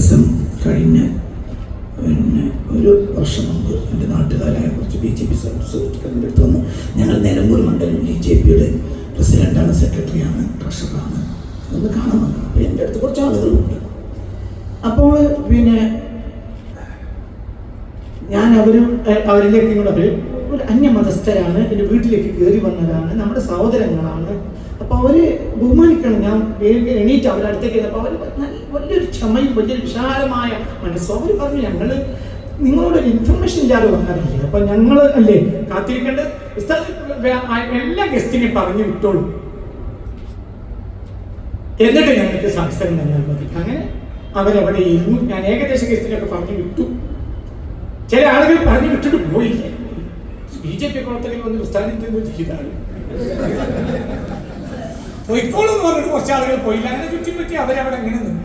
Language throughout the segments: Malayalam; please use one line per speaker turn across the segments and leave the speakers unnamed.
ദിവസം കഴിഞ്ഞ് പിന്നെ ഒരു വർഷം മുമ്പ് എന്റെ നാട്ടുകാരായ കുറച്ച് ബി ജെ പി സുഹൃത്തുക്കളുടെ വന്നു. ഞങ്ങൾ നിലമ്പൂർ മണ്ഡലം ബി ജെ പിയുടെ പ്രസിഡന്റാണ് സെക്രട്ടറിയാണ് ട്രഷറാണ് അതൊന്ന് കാണാൻ വന്നത് അപ്പോൾ എന്റെ അടുത്ത് കുറച്ച് ആളുകളുണ്ട്. അപ്പോൾ പിന്നെ ഞാൻ അവരും അവരിലേക്ക് ഇങ്ങോട്ട് അവർ ഒരു അന്യമതസ്ഥരാണ്. എന്റെ വീട്ടിലേക്ക് കയറി വന്നതാണ്. നമ്മുടെ സഹോദരങ്ങളാണ്. അപ്പോൾ അവർ ബഹുമാനിക്കണം. ഞാൻ എണീറ്റ് അവരുടെ അടുത്തേക്ക് ചെന്നപ്പോൾ അവർ വലിയൊരു ക്ഷമയും വലിയൊരു വിശാലമായ മനസ്സും. അവർ പറഞ്ഞു ഞങ്ങൾ നിങ്ങളോടൊരു ഇൻഫർമേഷൻ ഇല്ലാതെ വന്നതല്ലേ? അപ്പം ഞങ്ങൾ അല്ലേ കാത്തിരിക്കേണ്ടത്? എല്ലാ ഗസ്റ്റിനെയും പറഞ്ഞു വിട്ടോളൂ. എന്നിട്ട് ഞങ്ങൾക്ക് സംസാരം തന്നാൽ മതി. അങ്ങനെ അവരവിടെ ഇരുന്നു. ഞാൻ ഏകദേശ ഗസ്റ്റിനൊക്കെ പറഞ്ഞു വിട്ടു. ചില ആളുകൾ പറഞ്ഞു വിട്ടിട്ട് പോയില്ല? ബി ജെ പി പ്രവർത്തകർ വന്ന് ഉസ്താദിന്റെ ചെയ്താണ്. പൊയ്ക്കോളൂ എന്ന് പറഞ്ഞിട്ട് കുറച്ച് ആളുകൾ പോയില്ല. അങ്ങനെ ചുറ്റി പറ്റി അവരവിടെ എങ്ങനെ നിന്നു.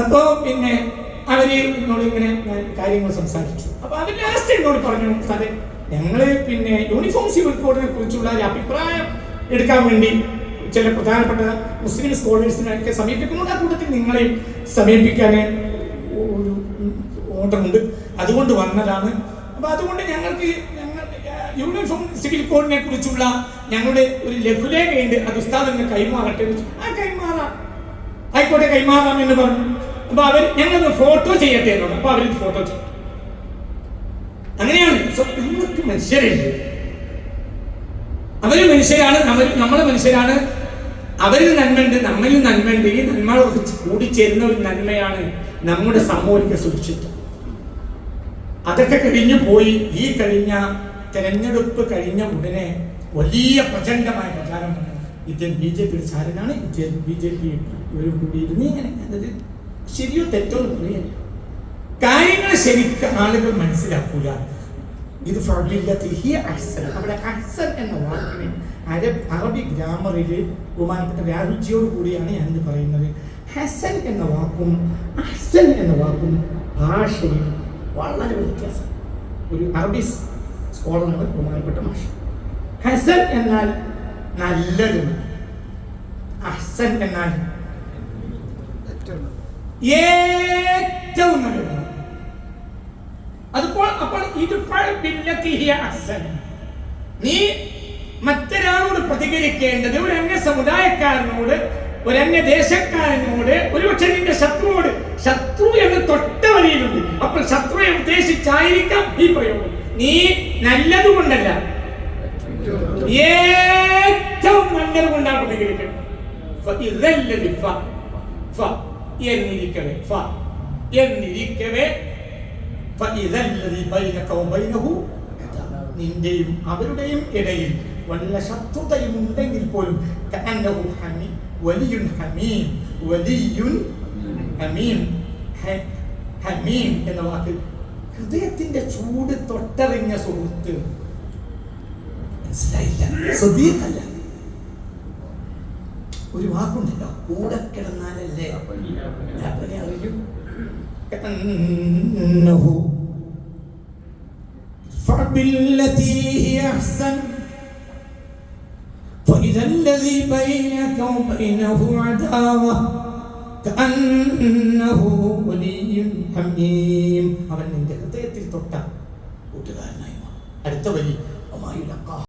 അപ്പോ പിന്നെ അവർ എന്നോട് ഇങ്ങനെ കാര്യങ്ങൾ സംസാരിച്ചു. അപ്പൊ അവർ ലാസ്റ്റ് എന്നോട് പറഞ്ഞു സാറേ ഞങ്ങൾ പിന്നെ യൂണിഫോം സിവിൽ കോഡിനെ കുറിച്ചുള്ള ഒരു അഭിപ്രായം എടുക്കാൻ വേണ്ടി ചില പ്രധാനപ്പെട്ട മുസ്ലിം സ്കോളേഴ്സിനൊക്കെ സമീപിക്കുന്നുണ്ട്. ആ കൂട്ടത്തിൽ നിങ്ങളെ സമീപിക്കാൻ ഒരു ഓർഡർ ഉണ്ട്. അതുകൊണ്ട് വന്നതാണ്. അപ്പൊ അതുകൊണ്ട് ഞങ്ങൾക്ക് ഞങ്ങൾ യൂണിഫോം സിവിൽ കോഡിനെ കുറിച്ചുള്ള ഞങ്ങളുടെ ഒരു ലഘുലേഖയുണ്ട്. അത് ഉസ്താദിന് കൈമാറട്ടെ. ആ കൈമാറാം. ആയിക്കോട്ടെ കൈമാറാം എന്ന് പറഞ്ഞു. അപ്പൊ അവർ ഞങ്ങളൊന്ന് ഫോട്ടോ ചെയ്യട്ടെ എന്ന് പറഞ്ഞു. അപ്പൊ അവർ ഫോട്ടോ ചെയ്യും അങ്ങനെയാണ്. നിങ്ങൾക്ക് മനുഷ്യരുണ്ട്. അവർ മനുഷ്യരാണ് നമ്മൾ നമ്മളെ മനുഷ്യരാണ്. അവരിൽ നന്മയുണ്ട് നമ്മളിൽ നന്മയുണ്ട്. ഈ നന്മ കൂടിച്ചേരുന്ന ഒരു നന്മയാണ് നമ്മുടെ സാമൂഹിക സുരക്ഷിത്വം അതൊക്കെ കഴിഞ്ഞു പോയി. ഈ കഴിഞ്ഞ തെരഞ്ഞെടുപ്പ് കഴിഞ്ഞ ഉടനെ വലിയ പ്രചണ്ഡമായ പ്രചാരം ഇന്ത്യൻ ബി ജെ പിയുടെ ചാരനാണ്. ഇന്ത്യൻ ബി ജെ പി ഇവരും കൂടി ഇരുന്ന് ഇങ്ങനെ ശരിയോ തെറ്റോ എന്ന് കാര്യങ്ങൾ ശരിക്കും ആളുകൾ മനസ്സിലാക്കൂല. ഇത് എന്ന അറബി ഗ്രാമറിൽ ബഹുമാനപ്പെട്ട രാഹുൽജിയോട് കൂടിയാണ് ഞാൻ പറയുന്നത്. ഹസൻ എന്ന വാക്കും അഹ്സൻ എന്ന വാക്കും ഭാഷയിൽ വളരെ വ്യത്യാസം. ഒരു അറബി സ്കോളറാണ് ബഹുമാനപ്പെട്ട ഭാഷ ഹസൻ എന്നാൽ നല്ലത് അഹ്സൻ എന്നാൽ ഏറ്റവും നല്ലത് അതിപ്പോൾ അപ്പോൾ അഹ്സൻ. നീ മറ്റൊരാളോട് പ്രതികരിക്കേണ്ടത് ഒരു അന്യ സമുദായക്കാരനോട് ഒരു അന്യ ദേശക്കാരനോട് ഒരുപക്ഷെ നിന്റെ ശത്രുവോട്. ശത്രു എന്ന് തൊട്ട വരിയിലുണ്ട് അപ്പോൾ ശത്രുവെ ഉദ്ദേശിച്ചായിരിക്കാം ഈ പ്രയോഗം. നീ നല്ലത് കൊണ്ടല്ല. ഏറ്റവും നല്ലത് കൊണ്ടാണ് ഫ നിന്റെയും അവരുടെയും ഇടയിൽ വല്ല ശത്രുതയും ഉണ്ടെങ്കിൽ പോലും വലിയുൻ ഹമീം ഹമീം ഹമീം എന്ന വാക്ക് ഹൃദയത്തിന്റെ ചൂട് തൊട്ടറിഞ്ഞ സുഹൃത്ത് മനസ്സിലായില്ല സ്വദീഖല്ല ഒരു വാക്കുണ്ടല്ലോ കൂടെ കിടന്നാലല്ലേ അപ്പനെ അറിയും كأنه فبالتي هي أحسن فإذا الذي بينك وبينه عداوة كأنه ولي حميم അവൻ നിന്റെ ഹൃദയത്തിൽ തൊട്ട കൂട്ടുകാരനായി മാറും. അടുത്ത വരി